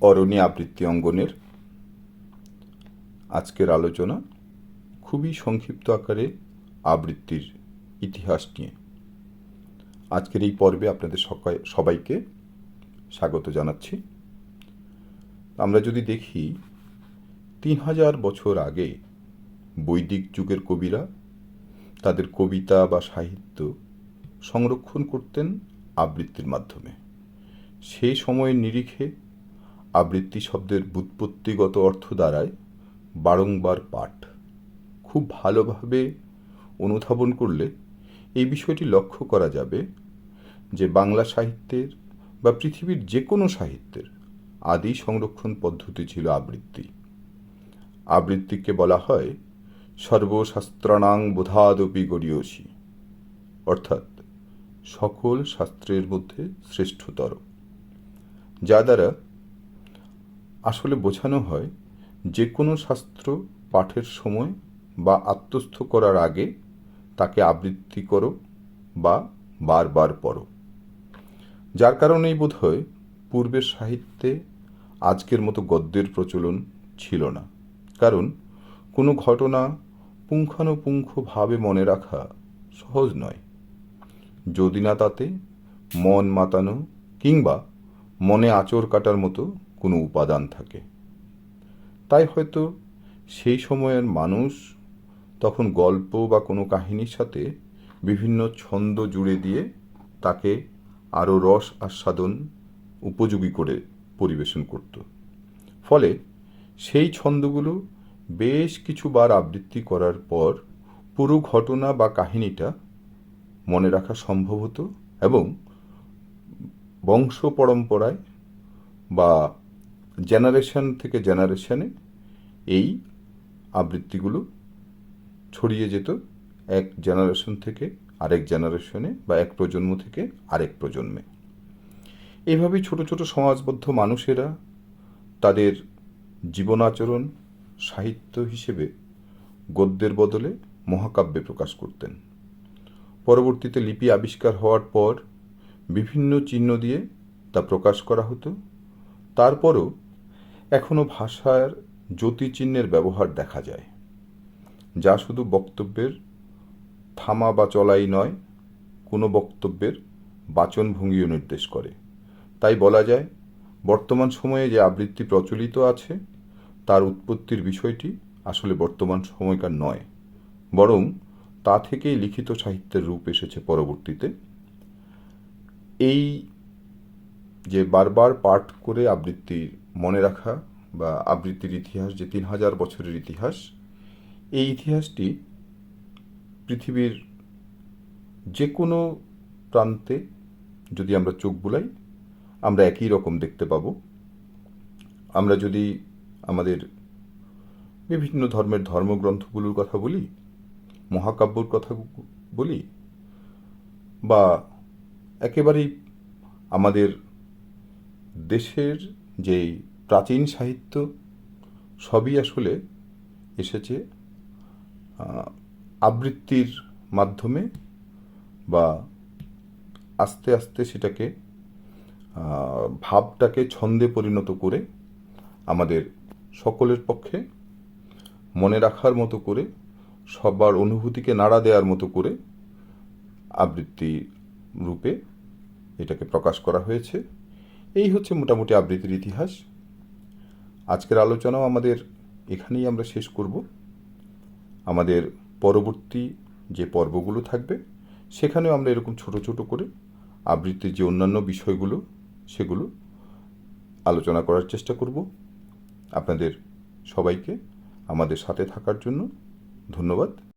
অরণি আবৃত্তি অঙ্গনের আজকের আলোচনা খুবই সংক্ষিপ্ত আকারে আবৃত্তির ইতিহাস নিয়ে। আজকের এই পর্বে আপনাদের সবাইকে স্বাগত জানাচ্ছি। আমরা যদি দেখি, তিন হাজার বছর আগে বৈদিক যুগের কবিরা তাদের কবিতা বা সাহিত্য সংরক্ষণ করতেন আবৃত্তির মাধ্যমে। সেই সময়ের নিরিখে আবৃত্তি শব্দের ব্যুৎপত্তিগত অর্থ দ্বারায় বারংবার পাঠ। খুব ভালোভাবে অনুধাবন করলে এই বিষয়টি লক্ষ্য করা যাবে যে বাংলা সাহিত্যের বা পৃথিবীর যে কোনো সাহিত্যের আদি সংরক্ষণ পদ্ধতি ছিল আবৃত্তি। আবৃত্তিকে বলা হয় সর্বশাস্ত্রাণাং বোধাদপি গড়িয়সী, অর্থাৎ সকল শাস্ত্রের মধ্যে শ্রেষ্ঠতর, যা দ্বারা আসলে বোঝানো হয় যে কোনো শাস্ত্র পাঠের সময় বা আত্মস্থ করার আগে তাকে আবৃত্তি করো বা বারবার পড়ো। যার কারণেই বোধ হয় পূর্বের সাহিত্যে আজকের মতো গদ্যের প্রচলন ছিল না। কারণ কোনো ঘটনা পুঙ্খানুপুঙ্খভাবে মনে রাখা সহজ নয়। যদি না তাতে মন মাতানো কিংবা মনে আঁচড় কাটার মতো কোনো উপাদান থাকে। তাই হয়তো সেই সময়ের মানুষ তখন গল্প বা কোনো কাহিনীর সাথে বিভিন্ন ছন্দ জুড়ে দিয়ে তাকে আরও রস আস্বাদন উপযোগী করে পরিবেশন করত। ফলে সেই ছন্দগুলো বেশ কিছুবার আবৃত্তি করার পর পুরো ঘটনা বা কাহিনীটা মনে রাখা সম্ভব হতো এবং বংশ পরম্পরায় বা জেনারেশন থেকে জেনারেশনে এই আবৃত্তিগুলো ছড়িয়ে যেত। এক জেনারেশন থেকে আরেক জেনারেশনে বা এক প্রজন্ম থেকে আরেক প্রজন্মে। এইভাবেই ছোট ছোট সমাজবদ্ধ মানুষেরা তাদের জীবনাচরণ, সাহিত্য হিসেবে গদ্যের বদলে মহাকাব্যে প্রকাশ করতেন। পরবর্তীতে লিপি আবিষ্কার হওয়ার পর বিভিন্ন চিহ্ন দিয়ে তা প্রকাশ করা হতো। তারপরও এখনও ভাষার জ্যোতিচিহ্নের ব্যবহার দেখা যায়, যা শুধু বক্তব্যের থামা বা চলাই নয়, কোনো বক্তব্যের বাচনভঙ্গিও নির্দেশ করে। তাই বলা যায়, বর্তমান সময়ে যে আবৃত্তি প্রচলিত আছে, তার উৎপত্তির বিষয়টি আসলে বর্তমান সময়কার নয়, বরং তা থেকেই লিখিত সাহিত্যের রূপ এসেছে পরবর্তীতে। এই যে বারবার পাঠ করে আবৃত্তি মনে রাখা বা আবৃত্তির ইতিহাস যে তিন হাজার বছরের ইতিহাস, এই ইতিহাসটি পৃথিবীর যে কোনো প্রান্তে যদি আমরা চোখ বুলাই, আমরা একই রকম দেখতে পাব। আমরা যদি আমাদের বিভিন্ন ধর্মের ধর্মগ্রন্থগুলোর কথা বলি, মহাকাব্যর কথা বলি, বা একেবারেই আমাদের দেশের যে প্রাচীন সাহিত্য সবই আসলে এসেছে আবৃত্তির মাধ্যমে বা আস্তে আস্তে সেটাকে ভাবটাকে ছন্দে পরিণত করে আমাদের সকলের পক্ষে মনে রাখার মতো করে, সবার অনুভূতিকে নাড়া দেওয়ার মতো করে আবৃত্তি রূপে এটাকে প্রকাশ করা হয়েছে। এই হচ্ছে মোটামুটি আবৃত্তির ইতিহাস। আজকের আলোচনাও আমাদের এখানেই আমরা শেষ করব। আমাদের পরবর্তী যে পর্বগুলো থাকবে, সেখানেও আমরা এরকম ছোট ছোট করে আবৃত্তির যে অন্যান্য বিষয়গুলো, সেগুলো আলোচনা করার চেষ্টা করব। আপনাদের সবাইকে আমাদের সাথে থাকার জন্য ধন্যবাদ।